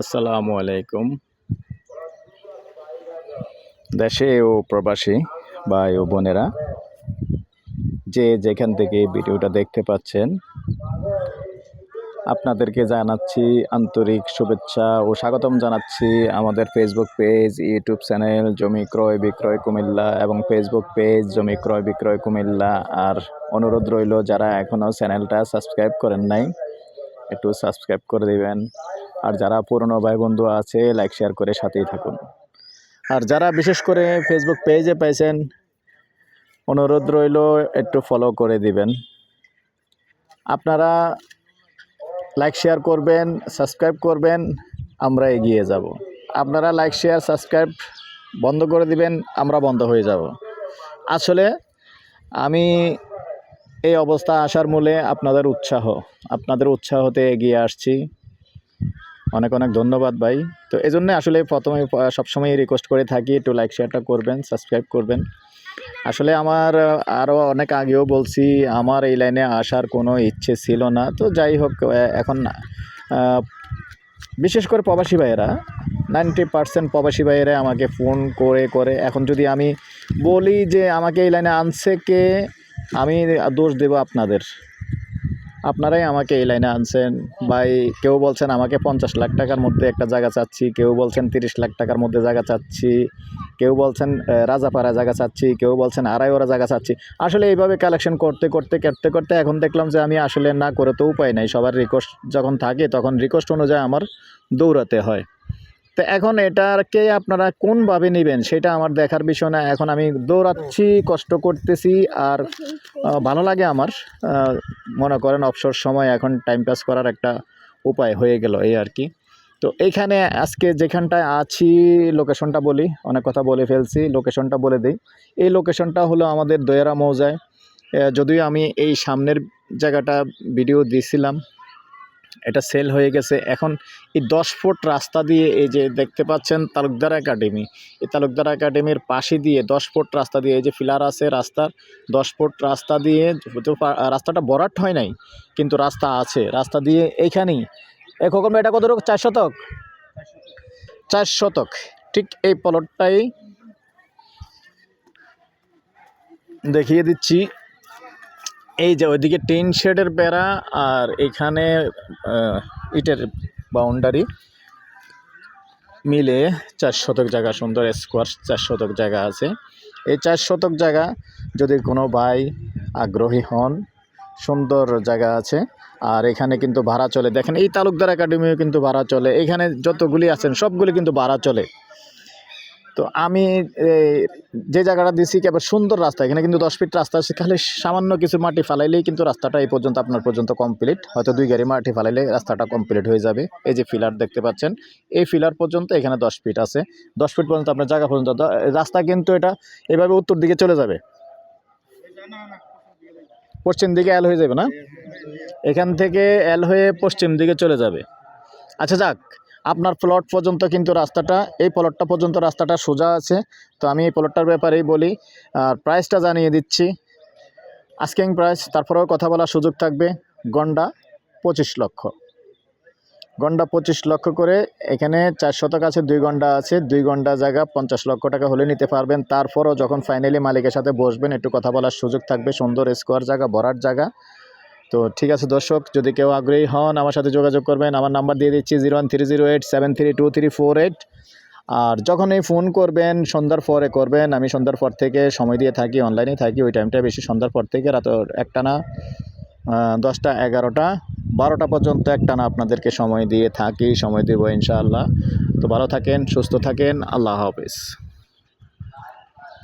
আসসালামু আলাইকুম। দেশে ও প্রবাসী ভাই ও বোনেরা, যে যেখান থেকে ভিডিওটা দেখতে পাচ্ছেন, আপনাদেরকে জানাচ্ছি আন্তরিক শুভেচ্ছা ও স্বাগতম জানাচ্ছি আমাদের ফেসবুক পেজ ইউটিউব চ্যানেল জমি ক্রয় বিক্রয় কুমিল্লা এবং ফেসবুক পেজ জমি ক্রয় বিক্রয় কুমিল্লা। আর অনুরোধ রইল, যারা এখনও চ্যানেলটা সাবস্ক্রাইব করেন নাই, একটু সাবস্ক্রাইব করে দিবেন। আর যারা পুরনো ভাই বন্ধু আছে লাইক শেয়ার করে সাথেই থাকুন। আর যারা বিশেষ করে ফেসবুক পেজে পাইছেন, অনুরোধ রইল একটু ফলো করে দিবেন। আপনারা লাইক শেয়ার করবেন সাবস্ক্রাইব করবেন, আমরা এগিয়ে যাব। আপনারা লাইক শেয়ার সাবস্ক্রাইব বন্ধ করে দিবেন, আমরা বন্ধ হয়ে যাব। আসলে আমি এই অবস্থা আসার মূলে আপনাদের উৎসাহ, আপনাদের উৎসাহতে এগিয়ে আসছি। অনেক অনেক ধন্যবাদ ভাই। তো এই জন্যে আসলে প্রথমে সবসময় রিকোয়েস্ট করে থাকি একটু লাইক শেয়ারটা করবেন সাবস্ক্রাইব করবেন। আসলে আমার আরও অনেক আগেও বলছি, আমার এই লাইনে আসার কোনো ইচ্ছে ছিল না। তো যাই হোক এখন বিশেষ করে প্রবাসী ভাইয়েরা নাইনটি পার্সেন্ট প্রবাসী ভাইয়েরা আমাকে ফোন করে করে। এখন যদি আমি বলি যে আমাকে এই লাইনে আনছে কে, আমি দোষ দেব আপনাদের। আপনারাই আমাকে এই লাইনে আনছেন। ভাই, কেউ বলছেন আমাকে পঞ্চাশ লাখ টাকার মধ্যে একটা জায়গা চাচ্ছি, কেউ বলছেন তিরিশ লাখ টাকার মধ্যে জায়গা চাচ্ছি, কেউ বলছেন রাজাপাড়া জায়গা চাচ্ছি, কেউ বলছেন আড়াই ওরা জায়গা চাচ্ছি। আসলে এইভাবে কালেকশন করতে করতে করতে করতে এখন দেখলাম যে আমি আসলে না করে তো উপায় নাই। সবার রিকোয়েস্ট যখন থাকে তখন রিকোয়েস্ট অনুযায়ী আমার দৌড়াতে হয়। তো এখন এটাকে আপনারা কোনভাবে নেবেন সেটা আমার দেখার বিষয় না। এখন আমি দৌড়াচ্ছি, কষ্ট করতেছি আর ভালো লাগে আমার। মনে করেন অবসর সময় এখন টাইম পাস করার একটা উপায় হয়ে গেল এই আর কি। তো এইখানে আজকে যেখানটায় আছি লোকেশনটা বলি, অনেক কথা বলে ফেলছি লোকেশনটা বলে দিই। এই লোকেশনটা হলো আমাদের দয়ারা মৌজায়। যদিও আমি এই সামনের জায়গাটা ভিডিও দিছিলাম এটা সেল হয়ে গেছে। এখন এই দশ ফুট রাস্তা দিয়ে এই যে দেখতে পাচ্ছেন তালুকদার একাডেমি। এই তালুকদার একাডেমির পাশে দিয়ে দশ ফুট রাস্তা দিয়ে এই যে ফিলার আছে রাস্তার, দশ ফুট রাস্তা দিয়ে রাস্তাটা বরাট হয় নাই, কিন্তু রাস্তা আছে। রাস্তা দিয়ে এইখানেই। এ খোকন এটা কত রকম চার শতক? চার শতক। ঠিক এই প্লটটাই দেখিয়ে দিচ্ছি। এই যে ওইদিকে টিন শেডের বেড়া আর এখানে ইটের বাউন্ডারি মিলে চার শতক জায়গা, সুন্দর স্কোয়ার চার শতক জায়গা আছে। এই চার শতক জায়গা যদি কোনো ভাই আগ্রহী হন, সুন্দর জায়গা আছে। আর এখানে কিন্তু ভাড়া চলে। দেখেন এই তালুকদার একাডেমিও কিন্তু ভাড়া চলে। এখানে যতগুলি আছেন, সবগুলি কিন্তু ভাড়া চলে। তো আমি যে জায়গাটা দিছি কেবল সুন্দর রাস্তা, এখানে কিন্তু দশ ফিট রাস্তা আছে, খালি সামান্য কিছু মাটি ফালাইলেই কিন্তু রাস্তাটা এই পর্যন্ত আপনার পর্যন্ত কমপ্লিট হয়তো দুই গাড়ি মাটি ফালাইলে রাস্তাটা কমপ্লিট হয়ে যাবে। এই যে ফিলার দেখতে পাচ্ছেন, এই ফিলার পর্যন্ত এখানে দশ ফিট আছে। দশ ফিট পর্যন্ত আপনার জায়গা পর্যন্ত রাস্তা কিন্তু এটা এভাবে উত্তর দিকে চলে যাবে। পশ্চিম দিকে এল হয়ে যাবে না? এখান থেকে এল হয়ে পশ্চিম দিকে চলে যাবে। আচ্ছা যাক আপনার প্লট পর্যন্ত কিন্তু রাস্তাটা, এই প্লটটা পর্যন্ত রাস্তাটা সোজা আছে। তো আমি এই প্লটটার ব্যাপারেই বলি, আর প্রাইসটা জানিয়ে দিচ্ছি। আস্কিং প্রাইস তারপরেও কথা বলার সুযোগ থাকবে। গন্ডা পঁচিশ লক্ষ। গন্ডা পঁচিশ লক্ষ করে এখানে চার শতক আছে, দুই গন্ডা আছে, দুই গন্ডা জায়গা পঞ্চাশ লক্ষ টাকা হলে নিতে পারবেন। তারপরও যখন ফাইনালি মালিকের সাথে বসবেন, একটু কথা বলার সুযোগ থাকবে। সুন্দর স্কোয়ার জায়গা ভরার জায়গা। তো ঠিক আছে দর্শক, যদি কেউ আগ্রহী হন আমার সাথে যোগাযোগ করবেন, আমার নাম্বার দিয়ে দিচ্ছি zero one three zero eight seven three two three four eight আর যখনই ফোন করবেন, সন্ধ্যার পরে করবেন, আমি সন্ধ্যার পর থেকে সময় দিয়ে থাকি অনলাইনে থাকি, ওই টাইমটা বেশি, সন্ধ্যার পর থেকে রাত একটা না দশটা এগারোটা, বারোটা পর্যন্ত একটানা আপনাদেরকে সময় দিয়ে থাকি, সময় দেবো ইনশাআল্লাহ। তো ভালো থাকেন, সুস্থ থাকেন, আল্লাহ হাফিজ।